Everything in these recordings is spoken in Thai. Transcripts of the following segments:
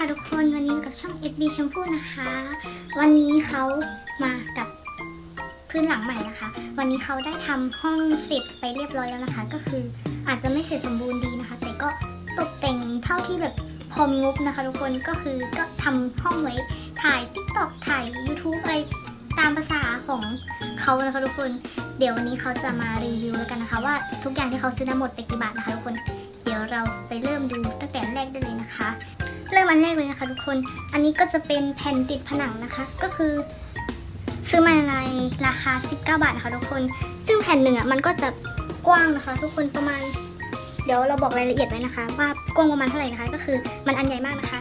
ค่ะทุกคนี้อยู่กับช่อง FB ชมพู่นะคะ วันนี้เขามากับพื้นหลังใหม่นะคะ วันนี้เขาได้ทำห้องเสร็จไปเรียบร้อยแล้วนะคะ ก็คืออาจจะไม่เสร็จสมบูรณ์ดีนะคะ แต่ก็ตกแต่งเท่าที่แบบพอมีงบนะคะ ทุกคนก็คือก็ทำห้องไว้ถ่าย TikTok ถ่าย YouTube อะไรตามภาษาของเขานะคะทุกคนเดี๋ยววันนี้เขาจะมารีวิวแล้วกันนะคะ ว่าทุกอย่างที่เขาซื้อทั้งหมดไปกี่บาทนะคะทุกคน เดี๋ยวเราไปเริ่มดูตั้งแต่แรกได้เลยนะคะ เริ่มอันแรกเลยนะคะทุกคน อันนี้ก็จะเป็นแผ่นติดผนังนะคะ ก็คือ ซื้อมาในราคา 19 บาทนะคะทุกคน ซึ่งแผ่นหนึ่งอะมันก็จะกว้างนะคะ ทุกคนประมาณ เดี๋ยวเราบอกรายละเอียดไว้นะคะ ว่ากว้างประมาณเท่าไหร่นะคะ ก็คือมันอันใหญ่มากนะคะ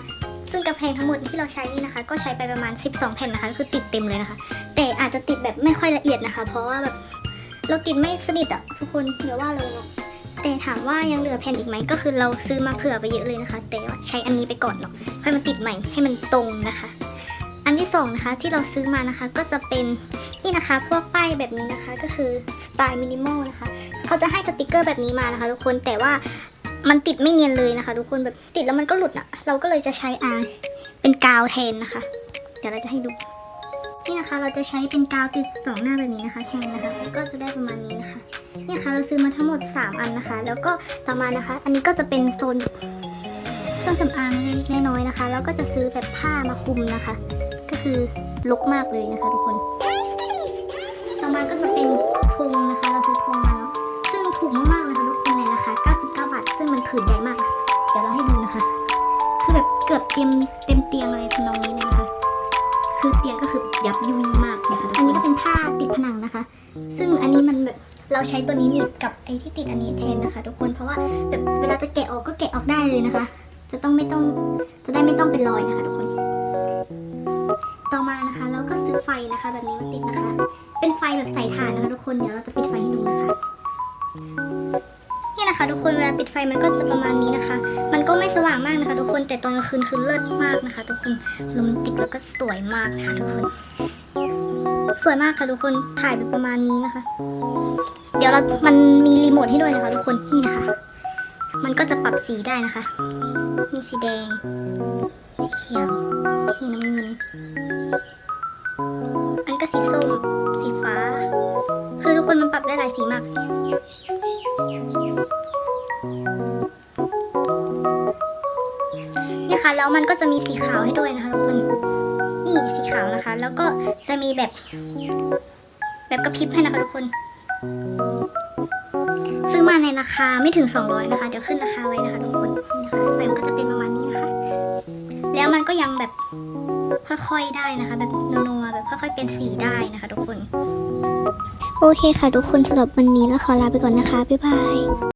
ซึ่งกระแพงทั้งหมดที่เราใช้นี่นะคะ ก็ใช้ไปประมาณ 12 แผ่นนะคะ คือติดเต็มเลยนะคะ แต่อาจจะติดแบบไม่ค่อยละเอียดนะคะ เพราะว่าแบบเราติดไม่สนิทอะทุกคนเดี๋ยวว่าเลยเนาะ แต่ถามว่ายังเหลือแผ่นอีกไหมก็คือเราซื้อมาเผื่อไปเยอะเลยนะคะ แต่ว่าใช้อันนี้ไปก่อนเนาะค่อยมาติดใหม่ให้มันตรงนะคะ อันที่สองนะคะที่เราซื้อมานะคะก็จะเป็นนี่นะคะพวกป้ายแบบนี้นะคะ ก็คือสไตล์มินิมอลนะคะเขาจะให้สติกเกอร์แบบนี้มานะคะ ทุกคนแต่ว่ามันติดไม่เนียนเลยนะคะ ทุกคนแบบติดแล้วมันก็หลุดอะเราก็เลยจะใช้อาเป็นกาวแทนนะคะ เดี๋ยวเราจะให้ดูนี่นะคะเราจะใช้เป็นกาวติดสองหน้าแบบนี้นะคะ แทนนะคะก็จะได้ประมาณนี้ นะคะ เราซื้อมาทั้งหมด 3 อันนะคะ แล้วก็ต่อมานะคะ อันนี้ก็จะเป็นโซนเครื่องสำอางเล็กน้อยนะคะ แล้วก็จะซื้อแบบผ้ามาคลุมนะคะ ก็คือลกมากเลยนะคะทุกคน ต่อมาก็จะเป็นธงนะคะ เราซื้อธงมาเนาะซึ่งถูกมากๆนะคะทุกคนในราคา99 บาท ซึ่งมันผืนใหญ่มาก เดี๋ยวเราให้ดูนะคะ คือแบบเกือบเต็มเต็มเตียงอะไรทำนองนี้เลยนะคะ คือเตียงก็คือยับยุย เราใช้ตัวนี้หนีบกับไอ้ที่ติดอันนี้แทนนะคะ ทุกคนเพราะว่าแบบเวลาจะแกะออกก็แกะออกได้เลยนะคะ จะต้องไม่ต้องจะได้ไม่ต้องเป็นรอยนะคะทุกคน ต่อมานะคะเราก็ซื้อไฟนะคะ แบบนี้มาติดนะคะ เป็นไฟแบบใส่ถ่านนะคะทุกคนเดี๋ยวเราจะปิดไฟให้ดูนะคะนี่นะคะ ทุกคนเวลาปิดไฟมันก็จะประมาณนี้นะคะ มันก็ไม่สว่างมากนะคะ ทุกคนแต่ตอนกลางคืนคือเลิศมากนะคะ ทุกคนโรแมนติกแล้วก็สวยมากนะคะ ทุกคน สวยมากค่ะทุกคนถ่ายแบบประมาณนี้นะคะ เดี๋ยวเรา มันมีรีโมทให้ด้วยนะคะทุกคนนี่นะคะ มันก็จะปรับสีได้นะคะ มีสีแดง สีเขียว สีน้ำเงิน อันก็สีส้ม สีฟ้า คือทุกคนมันปรับได้หลายสีมากนี่ค่ะแล้วมันก็จะมีสีขาวให้ด้วยนะคะทุกคน นี่สีาวนะคะ แล้วก็จะมีแบบ แบบกระพริบให้นะคะทุกคน ซื้อมาในราคาไม่ถึง 200 นะคะ เดี๋ยวขึ้นราคาไว้นะคะทุกคนนี่นะคะไฟมันก็จะเป็นประมาณนี้นะคะ แล้วมันก็ยังแบบค่อยๆได้นะคะ แบบนัวๆแบบค่อยๆเป็นสีได้นะคะทุกคน โอเคค่ะทุกคนสำหรับวันนี้แล้วขอลาไปก่อนนะคะ บ๊ายบาย